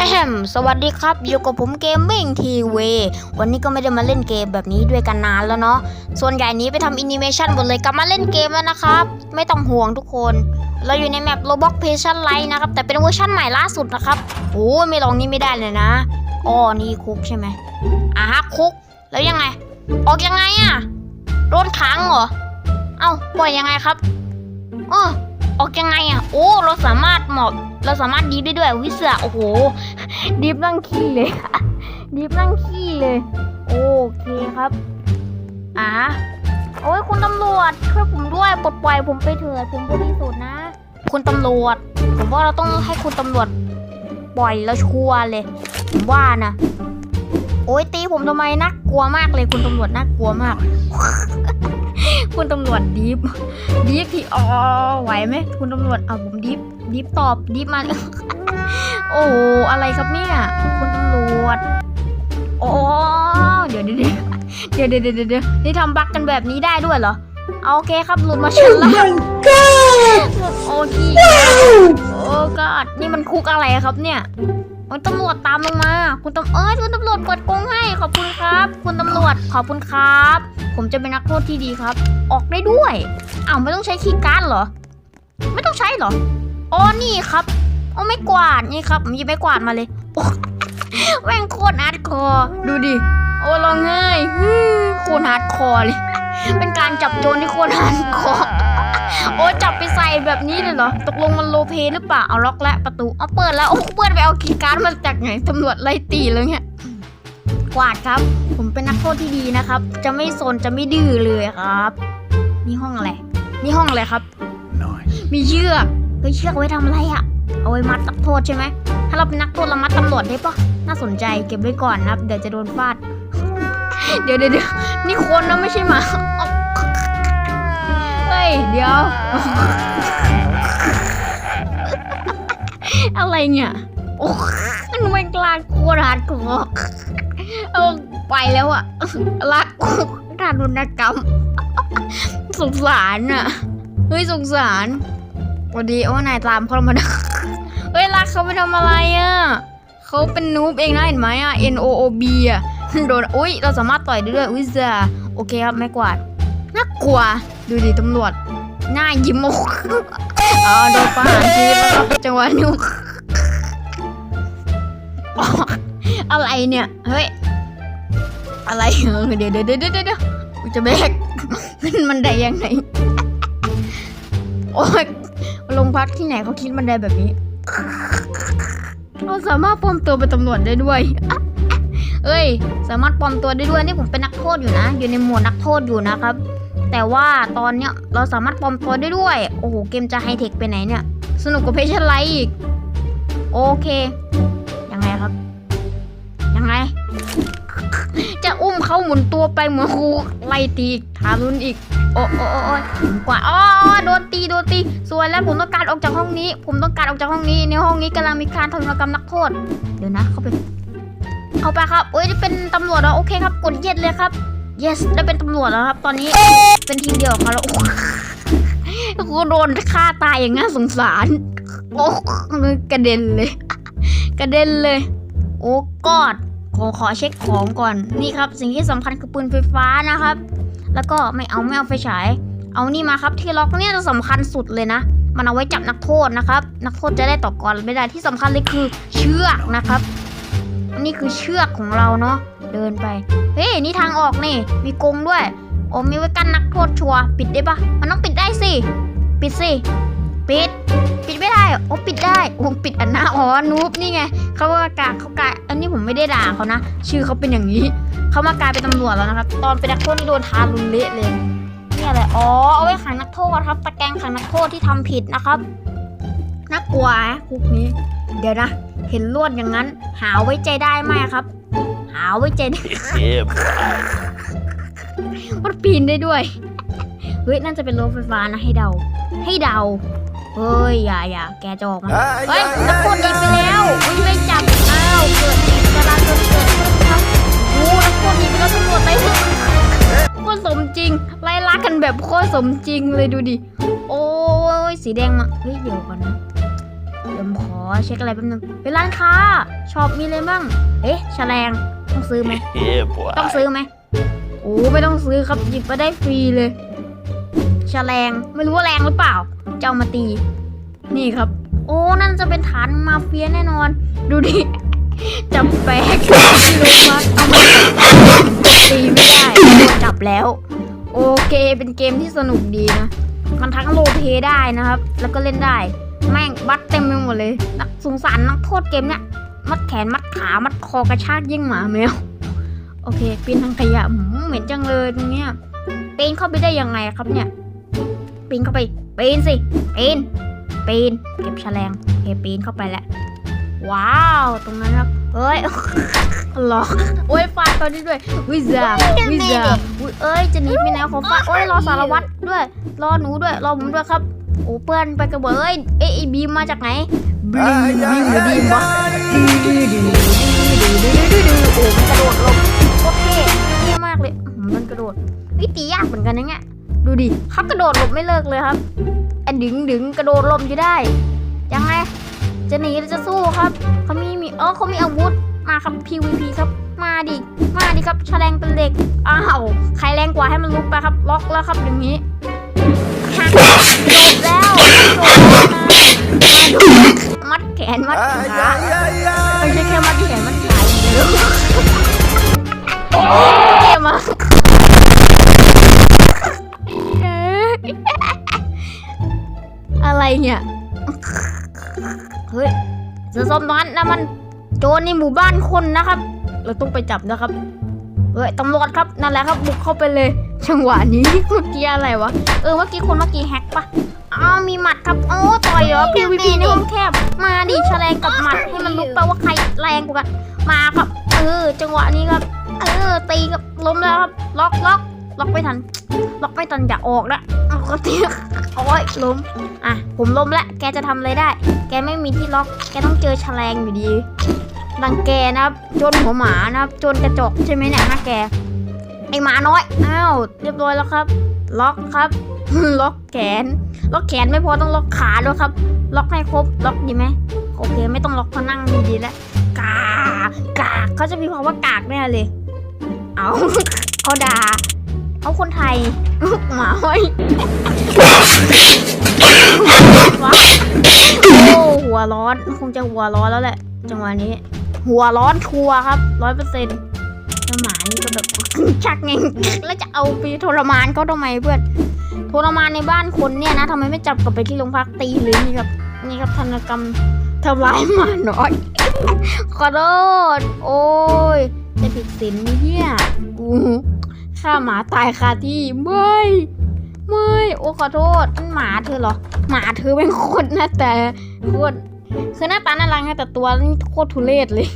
มสวัสดีครับ อยู่กับผมเกมมิ่งทีวีวันนี้ก็ไม่ได้มาเล่นเกมแบบนี้ด้วยกันนานแล้วเนาะ ส่วนใหญ่นี้ไปทำแอนิเมชันหมดเลยกลับมาเล่นเกมแล้วนะครับ ไม่ต้องห่วงทุกคน เราอยู่ในแมป Roblox p a t i o n Light นะครับ แต่เป็นเวอร์ชันใหม่ล่าสุดนะครับ โอ้ไม่ลองนี่ไม่ได้เลยนะอ๋อนี่คุกใช่ไหมอะฮะคุก แล้วยังไง ออกยังไงอะโดนขังเหรอ เอ้าปล่อยยังไงครับอ๋อ ออกยังไงอะ โอ้ เราสามารถหมอบ เราสามารถดีฟได้ด้วยวิเศษโอ้โห ดิฟนั่งขี้เลยดิฟนั่งขี้เลย โอเคครับ อ่าโอ้ยคุณตำรวจช่วยผมด้วยปลดปล่อยผมไปเถิดผมบริสุทธิ์นะ คุณตำรวจ ผมว่าเราต้องให้คุณตำรวจปล่อยแล้วชัวร์เลย ผมว่านะ โอ้ยตีผมทำไมน่ากลัวมากเลยคุณตำรวจน่ากลัวมาก คุณตำรวจดิฟดิฟที่อ๋อไหวไหมคุณตำรวจเอาผมดิฟดิฟตอบดิฟมา โอ้โหอะไรครับเนี่ยคุณตำรวจโอ้เดี๋ยวเดี๋ยวเดี๋ยวเดี๋ยวเดี๋ยวเดี๋ยวเดี๋ยวนี่ทำบั๊กกันแบบนี้ได้ด้วยเหรอเอาโอเคครับหลุดมาชั้นล่างหลุดโอเคโอ้ก็นี่มันคุกอะไรครับเนี่ย โอ้ยตำรวจตามลงมา คุณตำเอ้ยคุณตำรวจเปิดกรงให้ ขอบคุณครับ คุณตำรวจขอบคุณครับ ผมจะเป็นนักโทษที่ดีครับ ออกได้ด้วยอ้าวไม่ต้องใช้คีย์การ์ดเหรอ ไม่ต้องใช้เหรออ๋อนี่ครับโอ้ไม่กวาดนี่ครับผมหยิบไม่กวาดมาเลยแม่งโคตรฮาร์ดคอร์ดูดิโอ้ลองง่ายฮึ่มโคตรฮาร์ดคอร์เลย เป็นการจับโจรที่โคตรฮาร์ดคอร์ โอ้จับไปใส่แบบนี้เลยเหรอ ตกลงมันโลเพหรือเปล่า เอาล็อกแล้วประตู เอาเปิดแล้ว โอ้เปิดไปเอาคีย์การ์ดมาจากไหนตำรวจไล่ตีเลยเนี่ย กวาดครับ ผมเป็นนักโทษที่ดีนะครับ จะไม่สนจะไม่ดื้อเลยครับ นี่ห้องอะไร นี่ห้องอะไรครับ มีเชือกเฮ้ยเชือกเอาไว้ทำอะไรอะเอาไว้มัดนักโทษใช่ไหม ถ้าเราเป็นนักโทษเรามัดตำรวจได้ปะน่าสนใจเก็บไว้ก่อนนะครับ เดี๋ยวจะโดนฟาด เดี๋ยวเดี๋ยวเดี๋ยวนี่คนนะไม่ใช่หมา เฮ้ยเดี๋ยว อะไรเนี่ยโอ้มันไม่กล้าโคตรฮาร์ดคอร์เอาไปแล้วอะรักทารุณกรรมสงสารอะเฮ้ยสงสารวัสดีโอ้นายตามเขามาเฮ้ยรักเขาไปทำอะไรอะเขาเป็นนูบเองนะเห็นไหมอะ N O O B อะโดนอุ้ยเราสามารถต่อยได้ด้วยอุ้ยจ้าโอเคครับไม่กวาด น่ากลัว ดูดิตำรวจ หน้ายิ้มโมกอ๋อโดนประหารชีวิตแล้วครับจังหวะนุกอะไรเนี่ย เฮ้ย อะไรเออเดี๋ยวเดี๋ยวเดี๋ยวเดี๋ยวเดี๋ยวกูจะแบกขึ้นมันได้ยังไงโอ้ยลงพักที่ไหนเขาคิดมันได้แบบนี้เราสามารถปลอมตัวเป็นตำรวจได้ด้วยเอ้ย สามารถปลอมตัวได้ด้วยนี่ผมเป็นนักโทษอยู่นะ อยู่ในหมวดนักโทษอยู่นะครับ แต่ว่าตอนเนี้ยเราสามารถปลอมตัวได้ด้วย โอ้โห เกมจะไฮเทคไปไหนเนี่ย สนุกกว่าเพชรไลท์อีก โอเค ยังไงครับ ยังไง จะอุ้มเขาหมุนตัวไปเหมือนครูไล่ตีอีกทารุณอีก โอ้โอ้โอ้ยกว่าอ๋อโดนตีโดนตีสวยแล้วผมต้องการออกจากห้องนี้ ผมต้องการออกจากห้องนี้ ในห้องนี้กำลังมีการทารุณกรรมนักโทษ เดี๋ยวนะ เข้าไปเข้าไปครับเอ้ยได้เป็นตำรวจแล้วโอเคครับ กดเย็ดเลยครับ yes ได้เป็นตำรวจแล้วครับ ตอนนี้เป็นทีมเดียวกับเขาแล้วโอ้โหกูโดนฆ่าตายอย่างน่าสงสาร โอ้กระเด็นเลย กระเด็นเลย โอ้กอดขอขอเช็คของก่อน นี่ครับ สิ่งที่สำคัญคือปืนไฟฟ้านะครับ แล้วก็ไม่เอาไม่เอาไฟฉาย เอานี่มาครับที่ล็อกเนี่ยจะสำคัญสุดเลยนะ มันเอาไว้จับนักโทษนะครับ นักโทษจะได้ต่อกรไม่ได้ที่สำคัญเลยคือเชือกนะครับ นี่คือเชือกของเราเนาะ เดินไป เฮ้ยนี่ทางออกนี่ มีกรงด้วยโอ้มีไว้กันนักโทษชัวปิดได้ปะมันต้องปิดได้สิ ปิดสิ ปิด ปิดไม่ได้อโอ้ปิดได้โอ้ปิดอันหนะอ๋อนูบนี่ไงเขาว่ากาเขากาอันนี้ผมไม่ได้ด่าเขานะ ชื่อเขาเป็นอย่างนี้ เขามากลายเป็นตำรวจแล้วนะครับ ตอนเป็นนักโทษโดนทารุณเละเลยนี่อะไรอ๋อเอาไว้ขังนักโทษครับ ตะแกรงขังนักโทษที่ทำผิดนะครับน่ากลัวนะคุกนี้ เดี๋ยวนะ เห็นลวดอย่างนั้น หาไว้ใจได้ไหมครับ หาไว้ใจได้ Yeah, boy. มันปีนได้ด้วย เฮ้ยน่าจะเป็นรถไฟฟ้านะให้เดา ให้เดา เฮ้ยอย่าอย่าแกจะออกมาเฮ้ยนักโทษหนีไปแล้วอุ้ยไม่จับอ้าวเกิดเหตุจราจนเกิดขึ้นครับโอ้นักโทษหนีไปแล้วตำรวจไปโคตรสมจริง ไล่ล่ากันแบบโคตรสมจริงเลยดูดิ โอ้ยสีแดงมา เฮ้ยเดี๋ยวก่อนนะเดี๋ยวผมขอเช็คอะไรแป๊บนึงเป็นร้านค้าช็อปมีอะไรบ้าง เอ๊ะแฉลง ต้องซื้อไหม Yeah, boy. ต้องซื้อไหมโอ้ไม่ต้องซื้อครับหยิบมาได้ฟรีเลยแฉลงไม่รู้ว่าแรงหรือเปล่าจะเอามาตี นี่ครับ โอ้นั่นจะเป็นฐานมาเฟียแน่นอน ดูดิจับแปลกที่ลงมาเอามาตีไม่ได้โดนจับแล้ว โอเคเป็นเกมที่สนุกดีนะ มันทั้งโรลเพลย์ได้นะครับ แล้วก็เล่นได้ แม่งบัตเต็มไปหมดเลยนักสงสารนักโทษเกมเนี้ย มัดแขนมัดขามัดคอกระชากยิ่งหมาแมว โอเคปีนทางขยะเหม็นจังเลยตรงเนี้ยปีนเข้าไปได้ยังไงครับเนี่ยปีนเข้าไปปีนสิปีนปีนเก็บแฉลงโอเคปีนเข้าไปแล้วว้าว ตรงนั้นครับเอ้ยหลอกโอ้ยฟาดตอนนี้ด้วยวิซาวิซาเอ้ยจะหนีไปไหนขอฟาดโอ้ยรอสารวัตรด้วย รอหนูด้วยรอผมด้วยครับโอ้เพื่อนไปกันหมดเอ้ยเอ้ยไอ้บีมมาจากไหน บีมบีมหรือบีมวะดื้อดื้อดื้อดื้อดื้อดื้อดื้อโอ้มันกระโดดลงโอเคเท่มากเลยมันกระโดดวิตียากเหมือนกันนะเนี่ยดูดิเขากระโดดหลบไม่เลิกเลยครับแอนดึงดึงกระโดดหลบจะได้ ยังไง จะหนีหรือจะสู้ครับเขามีมีเออเขามีอาวุธมาครับ PVP ครับมาดิมาดิครับแฉลงเป็นเหล็กอ้าวใครแรงกว่าให้มันลุกไปครับ ล็อกแล้วครับอย่างนี้หักจบแล้วจบแล้ว นะมัดแขนมัดขาไม่ใช่แค่มัดแขนมัดขาอย่างเดียวโอ้เท่มากอะไรเนี่ย เฮ้ยเสือส้มนั้นนะมันโจรในหมู่บ้านคนนะครับ เราต้องไปจับนะครับ เฮ้ยตำรวจครับนั่นแหละครับบุกเข้าไปเลยจังหวะนี้เมื่อกี้อะไรวะ เออเมื่อกี้คนเมื่อกี้แฮกปะ อ้าวมีหมัดครับโอ้ต่อยเหรอ PVP ในห้องแคบ มาดิแฉลงกับหมัดให้มันรู้ไปว่าใครแรงกว่ากันมาครับ เออ จังหวะนี้ครับ เออ ตีกับล้มแล้วครับ ล็อกล็อกล็อกไม่ทัน ล็อกไม่ทันอย่าออกละเอาก็ตีโอ้ยล้ม อะ ผมล้มแล้วแกจะทำอะไรได้ แกไม่มีที่ล็อก แกต้องเจอแฉลงอยู่ดีดังแกนะครับโจนหัวหมานะครับโจนกระจกใช่ไหมเนี่ยฮะแก ไอหมาน้อย อ้าว เรียบร้อยแล้วครับ ล็อกครับ ล็อกแขน ล็อกแขนไม่พอต้องล็อกขาด้วยครับ ล็อกให้ครบล็อกดีไหมโอเค ไม่ต้องล็อกเขานั่งดีๆแล้วกากกากเขาจะมีคำว่ากากแน่เลย เอาเขาด่าเอาคนไทยหมาห้อยวะโอ้หัวร้อนคงจะหัวร้อนแล้วแหละจังหวะนี้ หัวร้อนชัวร์ครับร้อยเปอร์เซ็นต์ หมานี่ก็แบบชักไงแล้วจะเอาไปทรมานเขาทำไมเพื่อนทรมานในบ้านคนเนี่ยนะทำไมไม่จับกลับไปที่โรงพักตีหรือนี่ครับนี่ครับธนกรรมทำร้ายหมาน้อยขอโทษโอ้ยจะผิดศีลไหมเนี่ยกูฆ่าหมาตายคาที่ไม่ไม่โอ้ขอโทษนั่นหมาเธอเหรอ หมาเธอเป็นคตรหน้าแต่โคตรคือหน้าตาน่ารักนะแต่ตัวนี่โคตรทุเรศเลย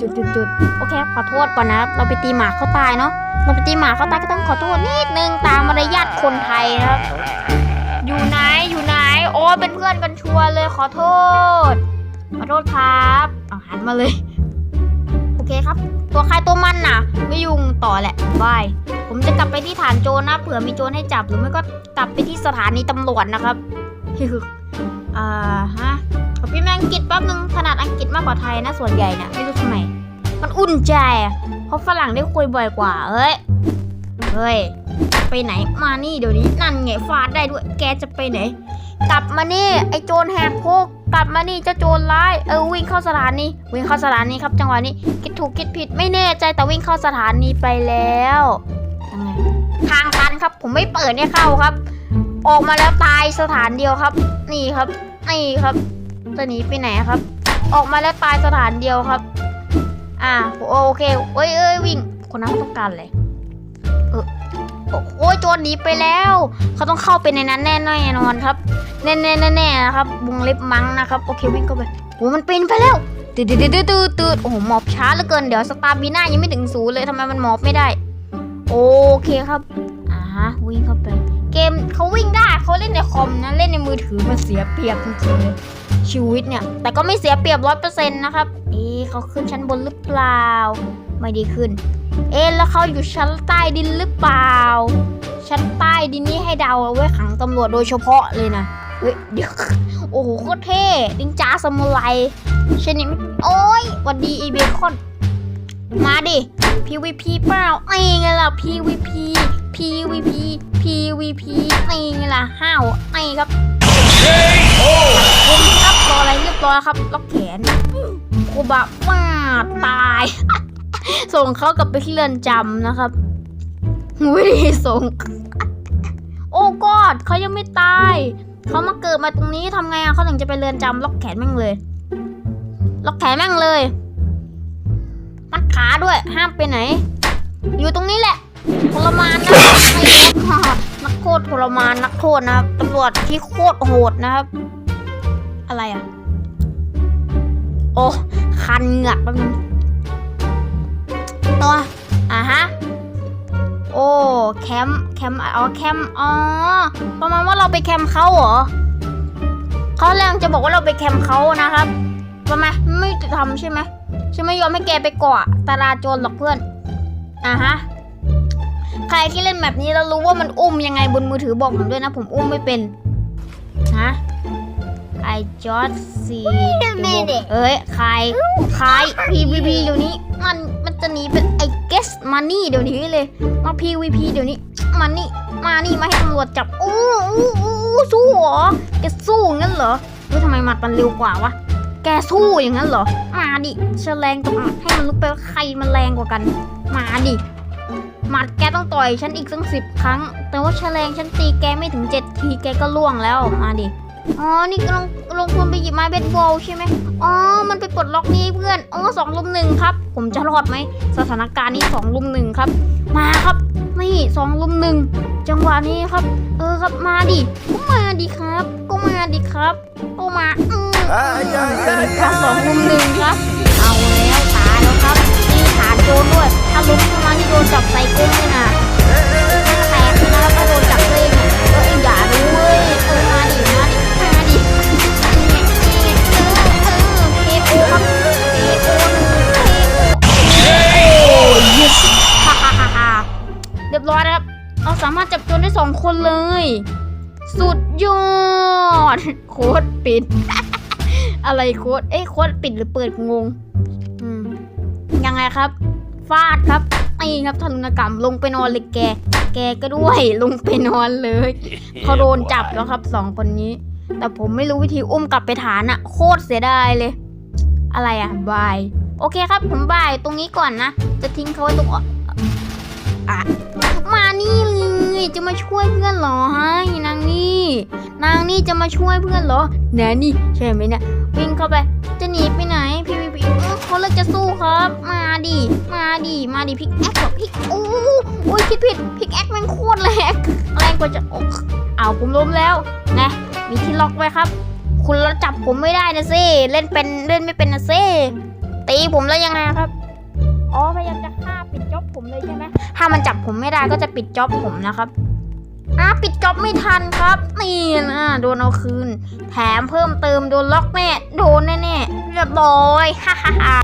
จุดจุดจุดโอเคขอโทษก่อนนะเราไปตีหมาเขาตายเนาะเราไปตีหมาเขาตายก็ต้องขอโทษนิดนึงตามมารยาทคนไทยนะครับ อยู่ไหนอยู่ไหน โอ้เป็นเพื่อนกันชัวร์เลยขอโทษ ขอโทษครับเอาหันมาเลยโอเคครับ ตัวใครตัวมันน่ะ ไม่ยุ่งต่อแหละบายผมจะกลับไปที่ฐานโจรนะเผื่อมีโจรให้จับหรือไม่ก็กลับไปที่สถานีตำรวจนะครับอ่าฮะ ขอพี่แมอังกฤษแป๊บนึงถนัดอังกฤษมากกว่าไทยนะส่วนใหญ่นะไม่รู้ทำไม มันอุ่นใจอะเพราะฝรั่งได้คุยบ่อยกว่าเอ้ย เฮ้ย ไปไหนมานี่เดี๋ยวนี้นั่นไงฟาดได้ด้วยแกจะไปไหน กลับมานี่ไอโจรแหกคุกกลับมานี่เจ้าโจรร้ายเออวิ่งเข้าสถานีวิ่งเข้าสถานีครับ จังหวะนี้คิดถูกคิดผิดไม่แน่ใจแต่วิ่งเข้าสถานีไปแล้วยังไงทางตันครับ ผมไม่เปิดให้เข้าครับ ออกมาแล้วตายสถานเดียวครับ นี่ครับนี่ครับ จะหนีไปไหนครับ ออกมาแล้วตายสถานเดียวครับ อ่าโอเคเอ้ยเอ้ยวิ่ง คนนั้นต้องการอะไรเออโอ้โอ้ยโจรหนีไปแล้ว เขาต้องเข้าไปในนั้นแน่แน่นอนครับแน่แน่แน่แน่นะครับวงเล็บมั้งนะครับ โอเควิ่งเข้าไปโอ้มันปีนไปแล้วตืดตืดตืดตืดตืดโอ้โหหมอบช้าเหลือเกินเดี๋ยวสตาร์บีน่ายังไม่ถึงศูนย์เลยทำไมมันหมอบไม่ได้ โอเคครับอ่าฮะวิ่งเข้าไป เกมเขาวิ่งได้เขาเล่นในคอมนะเล่นในมือถือมันเสียเปรียบจริงๆเลย ชีวิตเนี่ย แต่ก็ไม่เสียเปรียบร้อยเปอร์เซ็นต์นะครับ เอ๊เขาขึ้นชั้นบนหรือเปล่า ไม่ด้ขึ้น เอ๊แล้วเขาอยู่ชั้นใต้ดินหรือเปล่า ชั้นใต้ดินนี่ให้เดาเอาไว้ขังตำรวจโดยเฉพาะเลยนะเฮ้ยเดี๋ยวโอ้โหโคตรเท่นินจาสมุไรชนิดโอ้ยหวันดีอีเบคอน มาดิ PVP เปล่าไอ้ไงล่ะ PVP PVP PVP ไอ้ไงล่ะห้าวไอ้ครับผมครับ อะไรเรียบร้อยครับล็อกแขนโคบะว่าตาย ส่งเขากลับไปที่เรือนจำนะครับวิธีส่ง โอ้กอดเขายังไม่ตายเขามาเกิดมาตรงนี้ทำไงอะเขาถึงจะไปเรือนจำล็อกแขนแม่งเลย ล็อกแขนแม่งเลยมัดขาด้วยห้ามไปไหน อยู่ตรงนี้แหละทรมานนะไม่ครับนักโทษทรมานนักโทษนะครับตำรวจที่โคตรโหดนะครับ อะไรอะ โอ้คันเหงือกแป๊บนึงตัวอะฮะโอ้แคมป์แคมป์อ๋อแคมป์อ๋อประมาณว่าเราไปแคมป์เขาเหรอเขาแรงจะบอกว่าเราไปแคมป์เขานะครับประมาณไม่ทำใช่ไหมฉันไม่ยอมให้แกไปเกาะตาราโจรหรอกเพื่อนอะฮะใครที่เล่นแบบนี้แล้วรู้ว่ามันอุ้มยังไงบนมือถือบอกผมด้วยนะ ผมอุ้มไม่เป็นฮะ I just see minute เอ้ยใครใคร PVP เดี๋ยวนี้ มันมันจะหนีเป็น I guess money เดี๋ยวนี้เลยมา PVP เดี๋ยวนี้มานี่มานี่มาให้ตำรวจจับอู้อู้อู้อู้สู้เหรอแกสู้งั้นเหรอเฮ้ยทำไมหมัดมันเร็วกว่าวะแกสู้อย่างนั้นเหรอ มาดิเชลแรงตรงให้มันรู้ไปว่าใครมันแรงกว่ากัน มาดิหมัดแกต้องต่อยฉันอีกสักสิบครั้ง แต่ว่าเชลแรงฉันตีแกไม่ถึงเจ็ดทีแกก็ล่วงแล้ว มาดิ อ๋อ นี่ลงลงทุนไปหยิบไม้เบสบอลใช่ไหมอ๋อ มันไปปลดล็อกนี่เพื่อน อ๋อสองลุมหนึ่งครับ ผมจะรอดไหม สถานการณ์นี้สองลุมหนึ่งครับ มาครับ นี่สองลุมหนึ่ง จังหวะนี้ครับ เออครับ มาดิ ก็มาดิครับ ก็มาดิครับก็มา อืมเป็นข้อสองลุมหนึ่งครับ เอาแล้วตายแล้วครับตีฐานโจรด้วย ถ้าล้มขึ้นมาที่โดนจับใส่กุ้งเลยนะแตกนะครับถ้าโดนจับเลยเนี่ยเอออย่า รียบร้อยนะครับ เราสามารถจับโจรได้สองคนเลย สุดยอด โคตรปิด อะไรโค้ดเอ้ยโค้ดปิดหรือเปิดงงยังไงครับ ฟาดครับไอ้ครับทารุณกรรมลงไปนอนเลยแก แกก็ด้วยลงไปนอนเลยเขาโดนจับแล้วครับสองคนนี้ แต่ผมไม่รู้วิธีอุ้มกลับไปฐานอะโคตรเสียดายเลย อะไรอะบาย โอเคครับผมบายตรงนี้ก่อนนะ จะทิ้งเขาไว้ตรงอะ มานี่เลยจะมาช่วยเพื่อนเหรอฮะนางนี่ นางนี่จะมาช่วยเพื่อนเหรอแนนี่ใช่ไหมเนี่ยวิ่งเข้าไป จะหนีไปไหนพี่พี่พี่เขาเลิกจะสู้ครับ มาดิมาดิมาดิพิกแอคกับพิกโอ้โอ้ยคิดผิดพิกแอคม่งโคตรแรงแรงกว่าจะโอ้เอาผมล้มแล้วนะมีที่ล็อกไว้ครับ คุณแล้วจับผมไม่ได้นะซิเล่นเป็นเล่นไม่เป็นนะซิตีผมแล้วยังไงครับอ๋อพยายามจะฆ่า ผมเลยใช่ไหมถ้ามันจับผมไม่ได้ก็จะปิดจ็อบผมนะครับอะปิดจ็อบไม่ทันครับนี่นะโดนเอาคืน แถมเพิ่มเติมโดนล็อกแน่โดนแน่ๆเรียบร้อยฮ่าฮ่าฮ่า